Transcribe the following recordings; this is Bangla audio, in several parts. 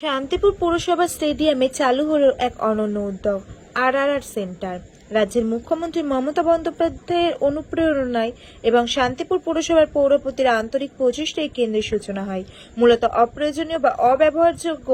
শান্তিপুর পৌরসভা স্টেডিয়ামে চালু হলো এক অনন্য উদ্যোগ আর আর আর সেন্টার। রাজ্যের মুখ্যমন্ত্রী মমতা বন্দ্যোপাধ্যায়ের অনুপ্রেরণায় এবং শান্তিপুর পৌরসভার পৌরপতির আন্তরিক প্রচেষ্টায় কেন্দ্রের সূচনা হয়। মূলত অপ্রয়োজনীয় বা অব্যবহারযোগ্য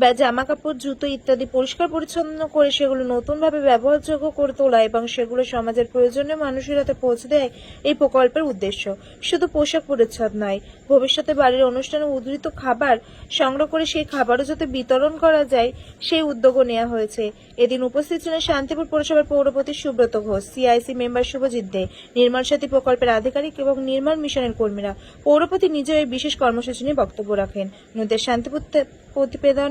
বা জামা কাপড়, জুতো ইত্যাদি পরিষ্কার পরিচ্ছন্ন করে সেগুলো নতুনভাবে ব্যবহারযোগ্য করে তোলা এবং সেগুলো সমাজের প্রয়োজনীয় মানুষের হাতে পৌঁছে দেয় এই প্রকল্পের উদ্দেশ্য। শুধু পোশাক পরিচ্ছদ নয়, ভবিষ্যতে বাড়ির অনুষ্ঠানে উদ্ধৃত খাবার সংগ্রহ করে সেই খাবারও যাতে বিতরণ করা যায়, সেই উদ্যোগও নেওয়া হয়েছে। এদিন উপস্থিত ছিলেন শান্তিপুর পৌরসভার পৌরপতি সুব্রত ঘোষ, সিআইসি মেম্বার শুভজিৎ দে নির্মল সাথী প্রকল্পের আধিকারিক এবং নির্মাণ মিশনের কর্মীরা। পৌরপতি নিজেও এই বিশেষ কর্মসূচি নিয়ে বক্তব্য রাখেন। নদীর শান্তিপুর প্রতিবেদন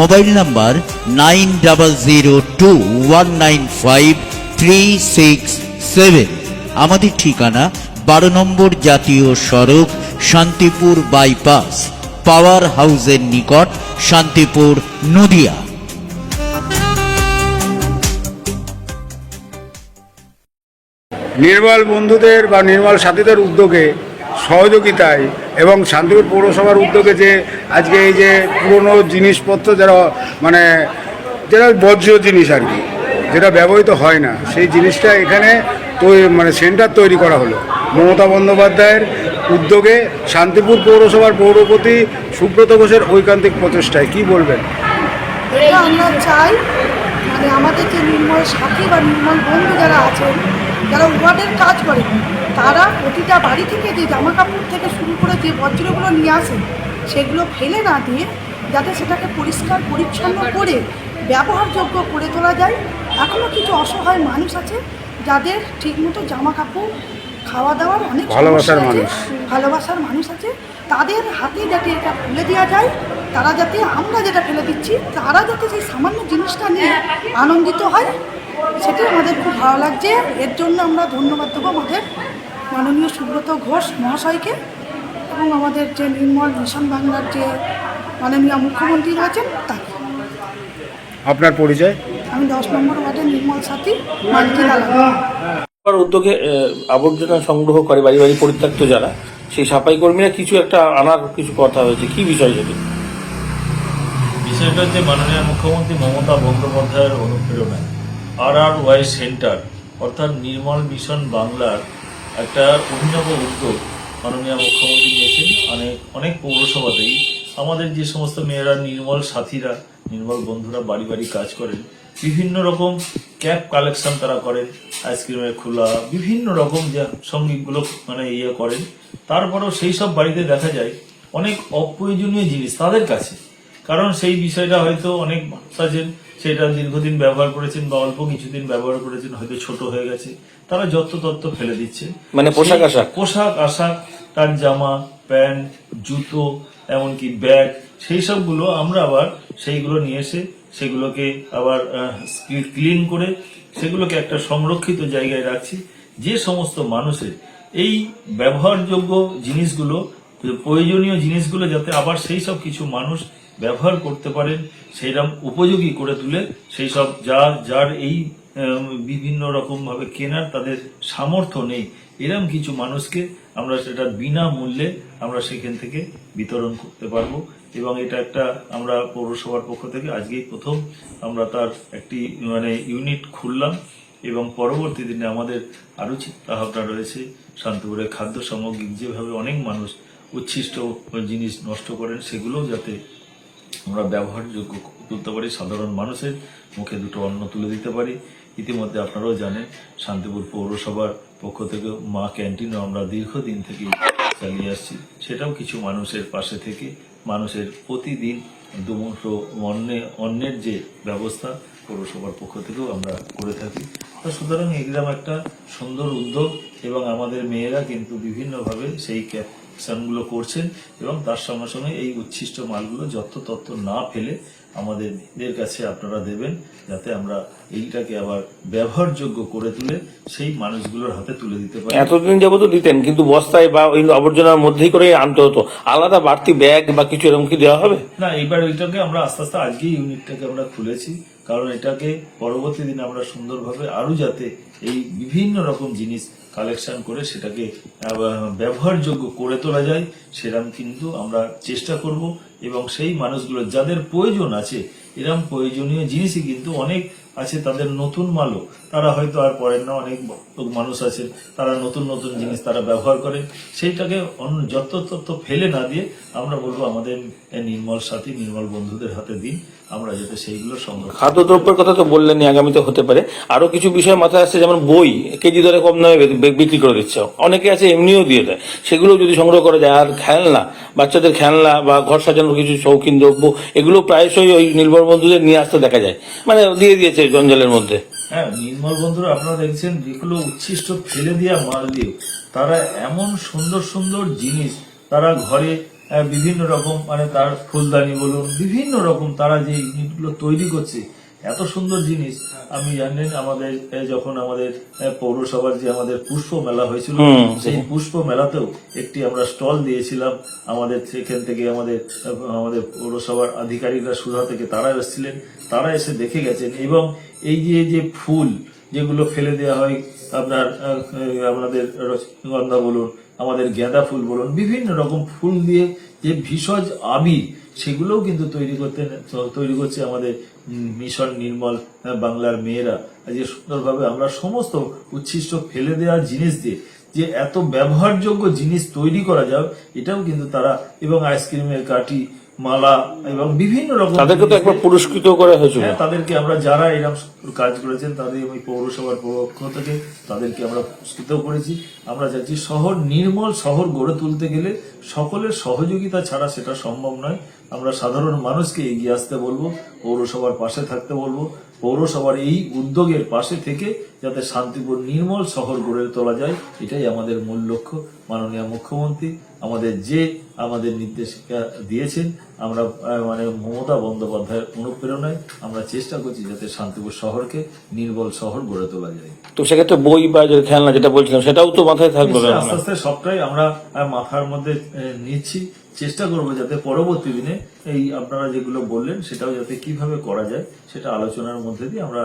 Mobile number nine double zero two one nine five three six seven. আমাদের ঠিকানা বারো নম্বর জাতীয় সড়ক, শান্তিপুর বাইপাস, পাওয়ার হাউসের নিকট, শান্তিপুর, নদিয়া। নির্মল বন্ধুদের বা নির্মল সাথীদের উদ্যোগে সহযোগিতায় এবং শান্তিপুর পৌরসভার উদ্যোগে যে আজকে এই যে পুরনো জিনিসপত্র যারা মানে যেটা বর্জ্য জিনিস আর কি, যেটা ব্যবহৃত হয় না, সেই জিনিসটা এখানে তৈরি মানে সেন্টার তৈরি করা হলো। মমতা বন্দ্যোপাধ্যায়ের উদ্যোগে শান্তিপুর পৌরসভার পৌরপতি সুব্রত ঘোষের ঐকান্তিক প্রচেষ্টায়, কি বলবেন? আমরা চাই মানে আমাদের যে নির্মল সাথী বা নির্মল বন্ধু যারা আছেন, যারা ওয়ার্ডের কাজ করে তারা প্রতিটা বাড়ি থেকে যে জামা কাপড় থেকে শুরু করে যে বজ্রগুলো নিয়ে আসে সেগুলো ফেলে না দিয়ে যাতে সেটাকে পরিষ্কার পরিচ্ছন্ন করে ব্যবহারযোগ্য করে তোলা যায় এখনও কিছু অসহায় মানুষ আছে যাদের ঠিকমতো জামা কাপড় খাওয়া দাওয়ার অনেক ভালোবাসার আছে। মানুষ। ভালোবাসার মানুষ আছে তাদের হাতে যাতে এটা ফেলে দেওয়া যায় তারা যাতে আমরা যেটা ফেলে দিচ্ছি তারা যাতে সেই সামান্য জিনিসটা নিয়ে আনন্দিত হয় সেটাই আমাদের খুব ভালো লাগছে এর জন্য আমরা ধন্যবাদ দেবো আমাদের মাননীয় সুব্রত ঘোষ মহাশয়কে এবং আমাদের যে নির্মল মিশন বাংলার যে মাননীয় মুখ্যমন্ত্রী রয়েছেন তাকে। আপনার পরিচয়? আমি দশ নম্বর ওয়ার্ডের নির্মল সাথী মালকি দালাল উদ্যোগে আবর্জনা সংগ্রহ করে বাড়ি বাড়ি পরিত্যক্ত যারা সেই সাফাই কর্মীরা কিছু একটা আনার কিছু কথা হয়েছে। কি বিষয় সেটি? বিষয়টা হচ্ছে মাননীয় মুখ্যমন্ত্রী মমতা বন্দ্যোপাধ্যায়ের অনুপ্রেরণায়। আর আর ওয়াই সেন্টার অর্থাৎ নির্মল মিশন বাংলার একটা অভিনব উদ্যোগ মাননীয় মুখ্যমন্ত্রী নিয়েছেন অনেক অনেক পৌরসভাতেই। আমাদের যে সমস্ত মেয়েরা, নির্মল সাথীরা, নির্মল বন্ধুরা বাড়ি বাড়ি কাজ করেন, বিভিন্ন রকম ক্যাপ কালেকশন তারা করেন, আইসক্রিমের খোলা, বিভিন্ন রকম যে সঙ্গীতগুলো মানে ইয়ে করেন। তারপরেও সেই সব বাড়িতে দেখা যায় অনেক অপ্রয়োজনীয় জিনিস তাদের কাছে। কারণ সেই বিষয়টা হয়তো অনেক মানুষ আছেন সেটা দীর্ঘদিন ব্যবহার করেছেন বা অল্প কিছুদিন ব্যবহার করেছেন হয়তো ছোট হয়ে গেছে। তারা যত তত্ত্ব ফেলে দিচ্ছে। মানে পোশাক আশাক? পোশাক আশাক তার জামা প্যান্ট জুতো এমনকি ব্যাগ সেই সবগুলো আমরা আবার সেইগুলো নিয়ে এসে সেগুলোকে আবার ক্লিন করে সেগুলোকে একটা সংরক্ষিত জায়গায় রাখছি। যে সমস্ত মানুষের এই ব্যবহারযোগ্য জিনিসগুলো প্রয়োজনীয় জিনিসগুলো যাতে আবার সেই সব কিছু মানুষ ব্যবহার করতে পারেন সেইরকম উপযোগী করে তুলে সেই সব যার যার এই বিভিন্ন রকম ভাবে কেনার তাদের সামর্থ্য নেই, এরম কিছু মানুষকে আমরা সেটা বিনামূল্যে আমরা সেখান থেকে বিতরণ করতে পারব এবং এটা একটা আমরা পৌরসভার পক্ষ থেকে আজকেই প্রথম আমরা তার একটি মানে ইউনিট খুললাম এবং পরবর্তী দিনে আমাদের আরও চিন্তাভাবনা রয়েছে শান্তিপুরের খাদ্য সামগ্রিক যেভাবে অনেক মানুষ উচ্ছিষ্ট জিনিস নষ্ট করেন, সেগুলোও যাতে আমরা ব্যবহারযোগ্য তুলতে পারি, সাধারণ মানুষের মুখে দুটো অন্ন তুলে দিতে পারি। ইতিমধ্যে আপনারাও জানেন, শান্তিপুর পৌরসভার পক্ষ থেকে মা ক্যান্টিনও আমরা দীর্ঘদিন থেকে চালিয়ে আসছি। সেটাও কিছু মানুষের পাশে থেকে, মানুষের প্রতিদিন দুমুঠো অন্নে অন্যের যে ব্যবস্থা পৌরসভার পক্ষ থেকেও আমরা করে থাকি। তো সুতরাং এগুলাম একটা সুন্দর উদ্যোগ এবং আমাদের মেয়েরা কিন্তু বিভিন্নভাবে সেই ক্যাপশনগুলো করছেন এবং তার সঙ্গে সঙ্গে এই উচ্ছিষ্ট মালগুলো যত তত্ত্ব না ফেলে আমাদের কাছে আপনারা দেবেন যাতে আমরা এইটাকে আবার ব্যবহারযোগ্য করে তুলে সেই মানুষগুলোর হাতে তুলে দিতে পারি। এতদিন যাবত দিতেন কিন্তু বস্তায় বা ওই আবর্জনার মধ্যেই করে আনতে হতো। আলাদা বাড়তি ব্যাগ বা কিছু এরকম কি দেওয়া হবে? না এবার ওইটাকে আমরা আস্তে আস্তে আজকেই ইউনিটটাকে আমরা খুলেছি। কারণ এটাকে পরবর্তী দিন আমরা সুন্দরভাবে আরও যাতে এই বিভিন্ন রকম জিনিস কালেকশন করে সেটাকে ব্যবহারযোগ্য করে তোলা যায় সেরকম কিন্তু আমরা চেষ্টা করব এবং সেই মানুষগুলো যাদের প্রয়োজন আছে এরকম প্রয়োজনীয় জিনিসই কিন্তু অনেক আছে তাদের নতুন মালও তারা হয়তো আর পড়েন না, অনেক মানুষ আছে তারা নতুন নতুন জিনিস তারা ব্যবহার করে। সেইটাকে অন্য যত তত ফেলে না দিয়ে আমরা বলব আমাদের নির্মল সাথী, নির্মল বন্ধুদের হাতে দিন, আমরা যাতে সেইগুলো সংগ্রহ খাদ্যদ্রব্যের কথা তো বললেনই আগামীতে হতে পারে। আরও কিছু বিষয় মাথায় আসছে, যেমন বই, কেজি দরে কম দামে বিক্রি করে দিচ্ছে। অনেকে আছে এমনিও দিয়ে দেয়। সেগুলো যদি সংগ্রহ করা যায়, আর খেলনা, বাচ্চাদের খেলনা বা ঘর সাজানোর কিছু শৌখিন দ্রব্য, এগুলো প্রায়শই ওই নির্ভর বন্ধুদের নিয়ে আসতে দেখা যায়। মানে দিয়ে দিয়েছে জঞ্জালের মধ্যে। হ্যাঁ নির্মল বন্ধুরা, আপনারা দেখছেন যেগুলো উচ্ছিষ্ট ফেলে দেওয়া দিয়ে। তারা এমন সুন্দর সুন্দর জিনিস তারা ঘরে বিভিন্ন রকম মানে তার ফুলদানি বলুন, বিভিন্ন রকম তারা যে ইউনিটগুলো তৈরি করছে এত সুন্দর জিনিস। আমি জানেন আমাদের যখন আমাদের পৌরসভার যে আমাদের পুষ্প মেলা হয়েছিল সেই পুষ্প মেলাতেও একটি আমরা স্টল দিয়েছিলাম। আমাদের সেখান থেকে আমাদের আমাদের পৌরসভার আধিকারিকরা সুধা থেকে তারা এসেছিলেন। তারা এসে দেখে গেছেন এবং এই যে যে ফুল যেগুলো ফেলে দেওয়া হয় আপনার আপনাদের রজনীগন্ধা বলুন আমাদের গাঁদা ফুল বলুন বিভিন্ন রকম ফুল দিয়ে যে ভীষজ আবির সেগুলোও কিন্তু তৈরি করতে তৈরি করছে আমাদের মিশন নির্মল বাংলার মেয়েরা যে সুন্দরভাবে আমরা সমস্ত উচ্ছিষ্ট ফেলে দেওয়া জিনিস দিয়ে যে এত ব্যবহারযোগ্য জিনিস তৈরি করা যাবে, এটাও কিন্তু তারা এবং আইসক্রিমের কাঠি মালা এবং বিভিন্ন রকম তাদেরকে তো একবার পুরস্কৃত করা হয়েছিল। হ্যাঁ তাদেরকে আমরা যারা এরকম কাজ করেছেন তাদের ওই পৌরসভার পক্ষ থেকে তাদেরকে আমরা পুরস্কৃত করেছি। আমরা চাচ্ছি শহর নির্মল শহর গড়ে তুলতে গেলে সকলের সহযোগিতা ছাড়া সেটা সম্ভব নয়। আমরা সাধারণ মানুষকে এগিয়ে আসতে বলব পৌরসভার পাশে থাকতে বলব। পৌরসভার এই উদ্যোগের পাশে থেকে যাতে শান্তিপুর নির্মল শহর গড়ে তোলা যায় এটাই আমাদের মূল লক্ষ্য। মাননীয় মুখ্যমন্ত্রী আমাদের যে আমাদের নির্দেশিকা দিয়েছেন আমরা মানে মমতা বন্দ্যোপাধ্যায়ের অনুপ্রেরণায় আমরা চেষ্টা করছি যাতে শান্তিপুর শহরকে নির্মল শহর গড়ে তোলা যায়। তো সেক্ষেত্রে বই বা খেলনা যেটা বলছিলাম সেটাও তো মাথায় থাকবে আস্তে আস্তে সবটাই আমরা মাথার মধ্যে নিচ্ছি। চেষ্টা করব যাতে পরবর্তী দিনে এই আপনারা যেগুলো বললেন সেটাও যাতে কীভাবে করা যায় সেটা আলোচনার মধ্যে দিয়ে আমরা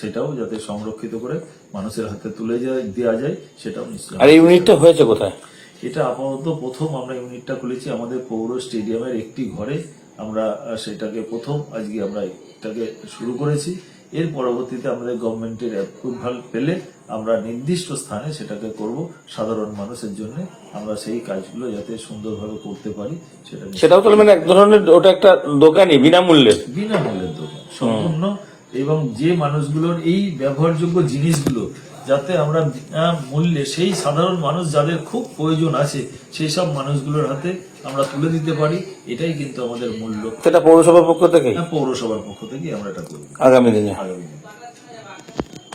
সেটাও যাতে সংরক্ষিত করে মানুষের হাতে তুলে যায় দেওয়া যায় সেটাও নিশ্চয়ই আর এই ইউনিটটা হয়েছে কোথায়? এটা আপাতত প্রথম আমরা ইউনিটটা খুলেছি আমাদের পৌর স্টেডিয়ামের একটি ঘরে। আমরা সেটাকে প্রথম আজকে আমরা এটাকে শুরু করেছি। এর পরবর্তীতে আমাদের গভর্নমেন্টের অ্যাপ্রুভাল পেলে আমরা নির্দিষ্ট স্থানে সেটাকে করব সাধারণ মানুষের জন্য। আমরা সেই কাজগুলো যাতে সুন্দরভাবে করতে পারি সেটা সেটাও তাহলে মানে এক ধরনের ওটা একটা দোকানই বিনামূল্যে বিনামূল্যের দোকান সম্পূর্ণ এবং যে মানুষগুলোর এই ব্যবহারযোগ্য জিনিসগুলো যাতে আমরা বিনা মূল্যে সেই সাধারণ মানুষ যাদের খুব প্রয়োজন আছে সেই সব মানুষগুলোর হাতে আমরা তুলে দিতে পারি এটাই কিন্তু আমাদের মূল লক্ষ্য। সেটা পৌরসভার পক্ষ থেকে হ্যাঁ, পৌরসভার পক্ষ থেকে আমরা এটা করব। আগামী দিনে? আগামী দিনে।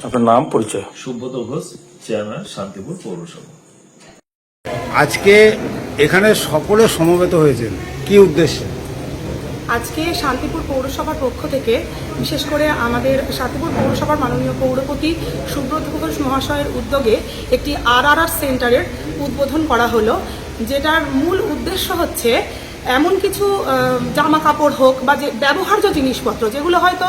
আপনার নাম পরিচয়? সুব্রত ঘোষ চেয়ারম্যান শান্তিপুর পৌরসভা। আজকে এখানে সকলে সমবেত হয়েছেন। কি উদ্দেশ্যে? আজকে শান্তিপুর পৌরসভার পক্ষ থেকে, বিশেষ করে আমাদের শান্তিপুর পৌরসভার মাননীয় পৌরপতি সুব্রত ঘোষ মহাশয়ের উদ্যোগে একটি আর আর আর সেন্টারের উদ্বোধন করা হলো, যেটার মূল উদ্দেশ্য হচ্ছে এমন কিছু জামা কাপড় হোক বা যে ব্যবহার্য জিনিসপত্র, যেগুলো হয়তো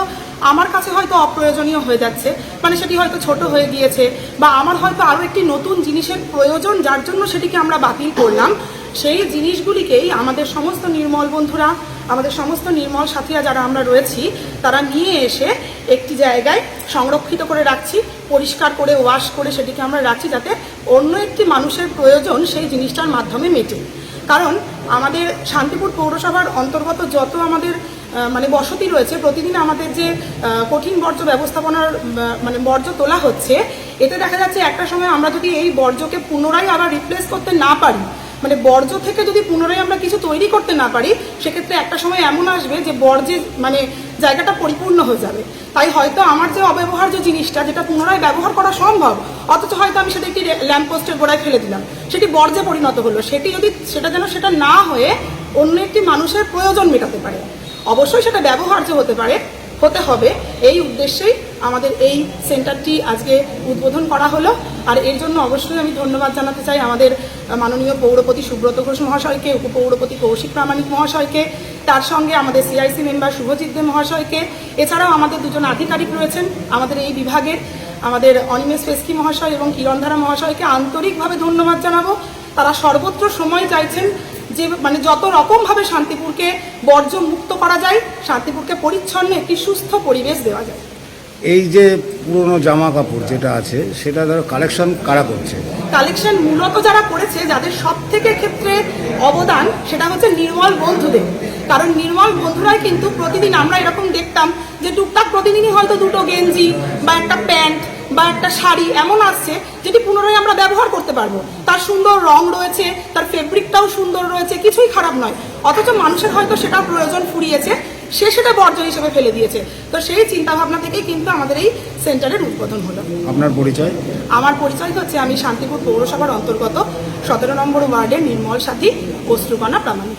আমার কাছে হয়তো অপ্রয়োজনীয় হয়ে যাচ্ছে মানে সেটি হয়তো ছোট হয়ে গিয়েছে বা আমার হয়তো আরও একটি নতুন জিনিসের প্রয়োজন যার জন্য সেটিকে আমরা বাতিল করলাম সেই জিনিসগুলিকেই আমাদের সমস্ত নির্মল বন্ধুরা, আমাদের সমস্ত নির্মল সাথীরা যারা আমরা রয়েছি, তারা নিয়ে এসে একটি জায়গায় সংরক্ষিত করে রাখছি, পরিষ্কার করে, ওয়াশ করে সেটিকে আমরা রাখছি যাতে অন্য একটি মানুষের প্রয়োজন সেই জিনিসটার মাধ্যমে মেটে। কারণ আমাদের শান্তিপুর পৌরসভার অন্তর্গত যত আমাদের মানে বসতি রয়েছে, প্রতিদিন আমাদের যে কঠিন বর্জ্য ব্যবস্থাপনার মানে বর্জ্য তোলা হচ্ছে, এতে দেখা যাচ্ছে একটা সময় আমরা যদি এই বর্জ্যকে পুনরায় আবার রিপ্লেস করতে না পারি মানে বর্জ্য থেকে যদি পুনরায় আমরা কিছু তৈরি করতে না পারি, সেক্ষেত্রে একটা সময় এমন আসবে যে বর্জ্যের মানে জায়গাটা পরিপূর্ণ হয়ে যাবে। তাই হয়তো আমার যে অব্যবহার্য জিনিসটা যেটা পুনরায় ব্যবহার করা সম্ভব, অথচ হয়তো আমি সেটা একটি ল্যাম্প পোস্টের গোড়ায় ফেলে দিলাম। সেটি বর্জ্যে পরিণত হলো। সেটি যদি, সেটা যেন সেটা না হয়ে অন্য একটি মানুষের প্রয়োজন মেটাতে পারে। অবশ্যই সেটা ব্যবহার্য হতে পারে। হতে হবে। এই উদ্দেশ্যেই আমাদের এই সেন্টারটি আজকে উদ্বোধন করা হলো। আর এর জন্য অবশ্যই আমি ধন্যবাদ জানাতে চাই আমাদের মাননীয় পৌরপতি সুব্রত ঘোষ মহাশয়কে, উপপৌরপতি কৌশিক প্রামাণিক মহাশয়কে, তার সঙ্গে আমাদের সিআইসি মেম্বার শুভজিৎ দে মহাশয়কে। এছাড়াও আমাদের দুজন আধিকারিক রয়েছেন আমাদের এই বিভাগের আমাদের অনিমেষ ফেস্কি মহাশয় এবং কিরণধারা মহাশয়কে আন্তরিকভাবে ধন্যবাদ জানাব। তারা সর্বত্র সময় চাইছেন যে মানে যত রকমভাবে শান্তিপুরকে বর্জ্য মুক্ত করা যায় শান্তিপুরকে পরিচ্ছন্ন একটি সুস্থ পরিবেশ দেওয়া যায়। এই যে পুরনো জামা কাপড় যেটা আছে সেটা ধরো কালেকশন কারা করছে? কালেকশন মূলত যারা করেছে যাদের সব থেকে ক্ষেত্রে অবদান সেটা হচ্ছে নির্মল বন্ধুদের। কারণ নির্মল বন্ধুরাই কিন্তু প্রতিদিন আমরা এরকম দেখতাম যে টুকটাক প্রতিদিনই হয়তো দুটো গেঞ্জি বা একটা প্যান্ট বা একটা শাড়ি এমন আসছে যেটি পুনরায় আমরা ব্যবহার করতে পারব। তার সুন্দর রং রয়েছে তার ফেব্রিকটাও সুন্দর রয়েছে কিছুই খারাপ নয়। অথচ মানুষের হয়তো সেটা প্রয়োজন ফুরিয়েছে সে সেটা বর্জ্য হিসেবে ফেলে দিয়েছে। তো সেই চিন্তা ভাবনা থেকেই কিন্তু আমাদের এই সেন্টারের উদ্বোধন হলো। আপনার পরিচয়? আমার পরিচয় হচ্ছে আমি শান্তিপুর পৌরসভার অন্তর্গত সতেরো নম্বর ওয়ার্ডের নির্মল সাথী অশ্রুকণা প্রামাণিক।